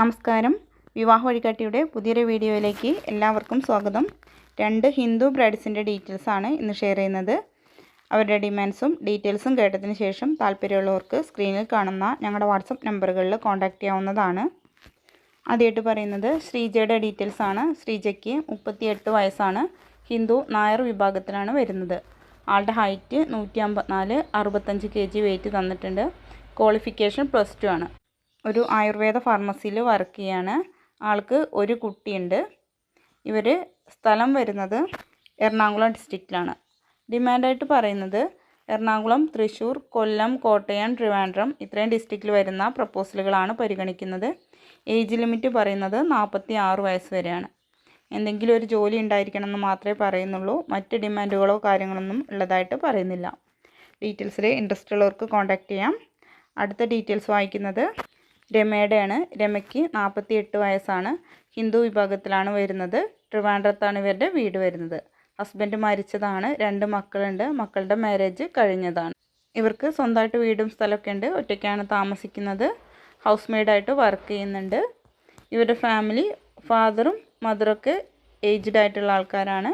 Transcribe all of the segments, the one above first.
നമസ്കാരം. വിവാഹ വഴികാട്ടിയുടെ പുതിയൊരു വീഡിയോയിലേക്ക് എല്ലാവർക്കും സ്വാഗതം. രണ്ട് ഹിന്ദു ബ്രൈഡ്സിന്റെ ഡീറ്റെയിൽസാണ് ഇന്ന് ഷെയർ ചെയ്യുന്നത്. അവരുടെ ഡിമാൻഡ്സും ഡീറ്റെയിൽസും കേട്ടതിന് ശേഷം താല്പര്യമുള്ളവർക്ക് സ്ക്രീനിൽ കാണുന്ന ഞങ്ങളുടെ വാട്സപ്പ് നമ്പറുകളിൽ കോൺടാക്റ്റ് ചെയ്യാവുന്നതാണ്. ആദ്യമായിട്ട് പറയുന്നത് ശ്രീജയുടെ ഡീറ്റെയിൽസ് ആണ് ശ്രീജയ്ക്ക് മുപ്പത്തിയെട്ട് വയസ്സാണ്. ഹിന്ദു നായർ വിഭാഗത്തിലാണ് വരുന്നത്. ആളുടെ ഹൈറ്റ് നൂറ്റി അമ്പത്തിനാല് അറുപത്തഞ്ച് കെ ജി വെയിറ്റ് തന്നിട്ടുണ്ട്. ക്വാളിഫിക്കേഷൻ പ്ലസ് ടു ആണ്. ഒരു ആയുർവേദ ഫാർമസിയിൽ വർക്ക് ചെയ്യാണ്. ആൾക്ക് ഒരു കുട്ടിയുണ്ട്. ഇവർ സ്ഥലം വരുന്നത് എറണാകുളം ഡിസ്ട്രിക്റ്റിലാണ് ഡിമാൻഡായിട്ട് പറയുന്നത് എറണാകുളം തൃശ്ശൂർ കൊല്ലം കോട്ടയം ട്രിവാൻഡ്രം ഇത്രയും ഡിസ്ട്രിക്റ്റിൽ വരുന്ന പ്രപ്പോസലുകളാണ് പരിഗണിക്കുന്നത്. ഏജ് ലിമിറ്റ് പറയുന്നത് നാൽപ്പത്തി ആറ് വയസ്സ് വരെയാണ്. എന്തെങ്കിലും ഒരു ജോലി ഉണ്ടായിരിക്കണം എന്ന് മാത്രമേ പറയുന്നുള്ളൂ. മറ്റ് ഡിമാൻഡുകളോ കാര്യങ്ങളൊന്നും ഉള്ളതായിട്ട് പറയുന്നില്ല. ഡീറ്റെയിൽസിൽ ഇൻട്രസ്റ്റ് ഉള്ളവർക്ക് കോൺടാക്റ്റ് ചെയ്യാം. അടുത്ത ഡീറ്റെയിൽസ് വായിക്കുന്നത് രമയുടെയാണ് രമയ്ക്ക് നാൽപ്പത്തി എട്ട് വയസ്സാണ്. ഹിന്ദു വിഭാഗത്തിലാണ് വരുന്നത്. ട്രിവാൻഡ്രത്താണ് ഇവരുടെ വീട് വരുന്നത്. ഹസ്ബൻഡ് മരിച്ചതാണ്. രണ്ട് മക്കളുണ്ട്. മക്കളുടെ മാരേജ് കഴിഞ്ഞതാണ്. ഇവർക്ക് സ്വന്തമായിട്ട് വീടും സ്ഥലമൊക്കെ ഉണ്ട്. ഒറ്റയ്ക്കാണ് താമസിക്കുന്നത്. ഹൗസ് മെയ്ഡായിട്ട് വർക്ക് ചെയ്യുന്നുണ്ട്. ഇവരുടെ ഫാമിലി ഫാദറും മദറൊക്കെ ഏജ്ഡ് ആയിട്ടുള്ള ആൾക്കാരാണ്.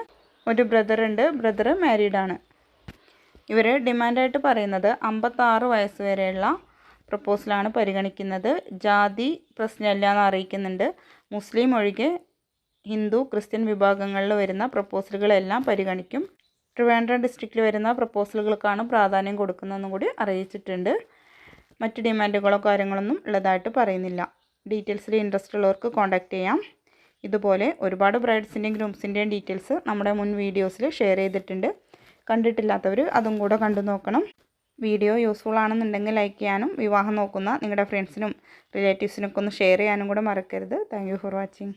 ഒരു ബ്രദറുണ്ട് ബ്രദർ മാരീഡാണ് ഇവർ ഡിമാൻഡായിട്ട് പറയുന്നത് അമ്പത്താറ് വയസ്സ് വരെയുള്ള പ്രപ്പോസലാണ് പരിഗണിക്കുന്നത്. ജാതി പ്രശ്നമില്ല എന്ന് അറിയിക്കുന്നുണ്ട്. മുസ്ലിം ഒഴികെ ഹിന്ദു ക്രിസ്ത്യൻ വിഭാഗങ്ങളിൽ വരുന്ന പ്രപ്പോസലുകളെല്ലാം പരിഗണിക്കും. ട്രിവാൻഡ്രം ഡിസ്ട്രിക്റ്റിൽ വരുന്ന പ്രപ്പോസലുകൾക്കാണ് പ്രാധാന്യം കൊടുക്കുന്നതെന്നും കൂടി അറിയിച്ചിട്ടുണ്ട്. മറ്റ് ഡിമാൻഡുകളോ കാര്യങ്ങളൊന്നും ഉള്ളതായിട്ട് പറയുന്നില്ല. ഡീറ്റെയിൽസിൽ ഇൻട്രസ്റ്റ് ഉള്ളവർക്ക് കോൺടാക്റ്റ് ചെയ്യാം. ഇതുപോലെ ഒരുപാട് ബ്രൈഡ്സിന്റെയും ഗ്രൂംസിന്റെയും ഡീറ്റെയിൽസ് നമ്മുടെ മുൻ വീഡിയോസിൽ ഷെയർ ചെയ്തിട്ടുണ്ട്. കണ്ടിട്ടില്ലാത്തവർ അതും കൂടെ കണ്ടു നോക്കണം. വീഡിയോ യൂസ്ഫുൾ ആണെന്നുണ്ടെങ്കിൽ ലൈക്ക് ചെയ്യാനും വിവാഹം നോക്കുന്ന നിങ്ങളുടെ ഫ്രണ്ട്സിനും റിലേറ്റീവ്സിനൊക്കെ ഒന്ന് ഷെയർ ചെയ്യാനും കൂടെ മറക്കരുത്. Thank for watching